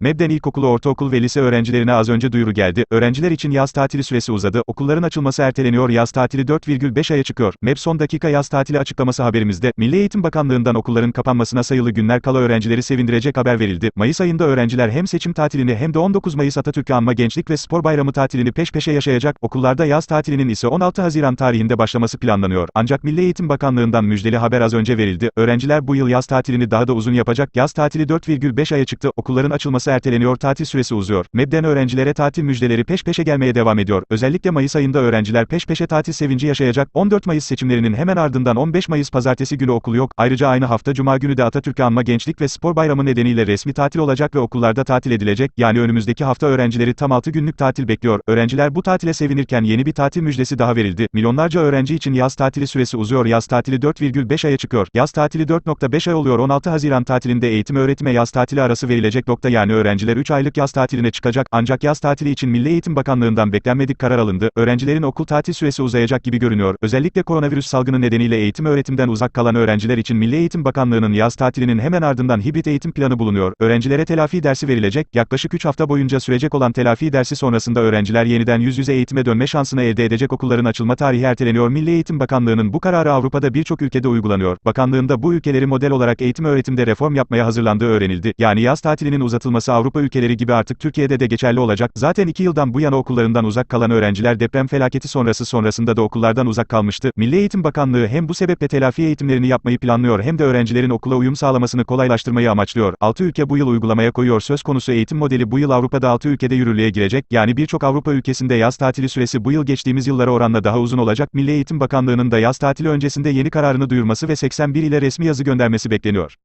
MEB'den ilkokulu, ortaokul ve lise öğrencilerine az önce duyuru geldi. Öğrenciler için yaz tatili süresi uzadı. Okulların açılması erteleniyor. Yaz tatili 4,5 aya çıkıyor. MEB son dakika yaz tatili açıklaması haberimizde. Milli Eğitim Bakanlığı'ndan okulların kapanmasına sayılı günler kala öğrencileri sevindirecek haber verildi. Mayıs ayında öğrenciler hem seçim tatilini hem de 19 Mayıs Atatürk'ü anma Gençlik ve Spor Bayramı tatilini peş peşe yaşayacak. Okullarda yaz tatilinin ise 16 Haziran tarihinde başlaması planlanıyor. Ancak Milli Eğitim Bakanlığı'ndan müjdeli haber az önce verildi. Öğrenciler bu yıl yaz tatilini daha da uzun yapacak. Yaz tatili 4,5 aya çıktı. Okulların açılması erteleniyor. Tatil süresi uzuyor. MEB'den öğrencilere tatil müjdeleri peş peşe gelmeye devam ediyor. Özellikle Mayıs ayında öğrenciler peş peşe tatil sevinci yaşayacak. 14 Mayıs seçimlerinin hemen ardından 15 Mayıs pazartesi günü okul yok. Ayrıca aynı hafta Cuma günü de Atatürk'ü anma Gençlik ve Spor Bayramı nedeniyle resmi tatil olacak ve okullarda tatil edilecek. Yani önümüzdeki hafta öğrencileri tam 6 günlük tatil bekliyor. Öğrenciler bu tatile sevinirken yeni bir tatil müjdesi daha verildi. Milyonlarca öğrenci için yaz tatili süresi uzuyor. Yaz tatili 4,5 aya çıkıyor. Yaz tatili 4,5 ay oluyor. 16 Haziran tatilinde eğitim öğretime yaz tatili arası verilecek. Nokta yani öğrenciler 3 aylık yaz tatiline çıkacak. Ancak yaz tatili için Milli Eğitim Bakanlığı'ndan beklenmedik karar alındı. Öğrencilerin okul tatil süresi uzayacak gibi görünüyor. Özellikle koronavirüs salgını nedeniyle eğitim öğretimden uzak kalan öğrenciler için Milli Eğitim Bakanlığı'nın yaz tatilinin hemen ardından hibrit eğitim planı bulunuyor. Öğrencilere telafi dersi verilecek. Yaklaşık 3 hafta boyunca sürecek olan telafi dersi sonrasında öğrenciler yeniden yüz yüze eğitime dönme şansını elde edecek okulların açılma tarihi erteleniyor. Milli Eğitim Bakanlığı'nın bu kararı Avrupa'da birçok ülkede uygulanıyor. Bakanlığında bu ülkeleri model olarak eğitim öğretimde reform yapmaya hazırlandığı öğrenildi. Yani yaz tatilinin uzatılması Avrupa ülkeleri gibi artık Türkiye'de de geçerli olacak. Zaten 2 yıldan bu yana okullarından uzak kalan öğrenciler deprem felaketi sonrası sonrasında da okullardan uzak kalmıştı. Milli Eğitim Bakanlığı hem bu sebeple telafi eğitimlerini yapmayı planlıyor hem de öğrencilerin okula uyum sağlamasını kolaylaştırmayı amaçlıyor. 6 ülke bu yıl uygulamaya koyuyor. Söz konusu eğitim modeli bu yıl Avrupa'da 6 ülkede yürürlüğe girecek. Yani birçok Avrupa ülkesinde yaz tatili süresi bu yıl geçtiğimiz yıllara oranla daha uzun olacak. Milli Eğitim Bakanlığı'nın da yaz tatili öncesinde yeni kararını duyurması ve 81 ile resmi yazı göndermesi bekleniyor.